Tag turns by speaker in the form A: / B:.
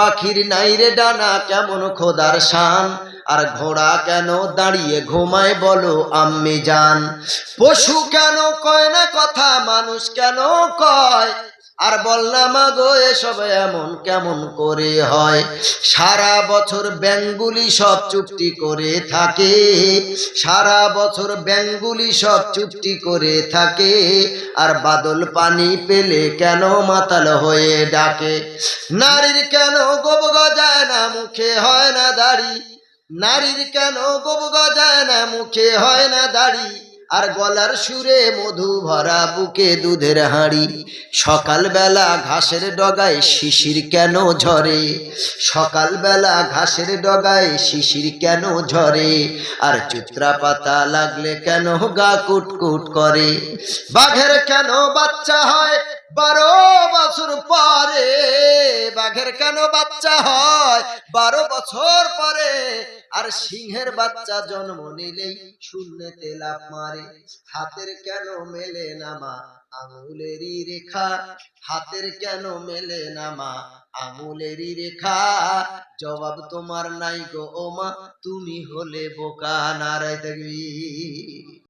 A: পাখির নাই রে ডানা কেমন খোদার শান? আর ঘোড়া কেন দাঁড়িয়ে ঘুমায় বলো আম্মি যান পশু কেন কয় না কথা, মানুষ কেন কয়? আর বললাম গো এসব এমন কেমন করে হয়? সারা বছর ব্যাঙ্গুলি সব চুক্তি করে থাকে। সারা বছর ব্যাঙ্গুলি সব চুক্তি করে থাকে। আর বাদল পানি পেলে কেন মাতাল হয়ে ডাকে? নারীর কেন গোব গজায় না, মুখে হয় না দাড়ি? নারীর কেন গোব গজায় না, মুখে হয় না দাড়ি? আর গলার সুরে মধু ভরা বুকে দুধের হাঁড়ি। সকালবেলা ঘাসের ডগায় শিশির কেন ঝরে? সকালবেলা ঘাসের ডগায় শিশির কেন ঝরে? আর চিত্রা পাতা লাগলে কেন গা কুটকুট করে? বাঘের কেন বাচ্চা হয় বারো বছর পরে? বাঘের কেন বাচ্চা হয়? বারো বছর পরে আর সিংহের বাচ্চা জন্ম নিলেই শূন্যতে লাভ মারে। হাতের কেন মেলে নামা আঙুলেরই রেখা। হাতের কেন মেলে নামা আঙুলেরই রেখা। জবাব তোমার নাই গো ওমা, তুমি হলে বোকা, নারায় দেখবি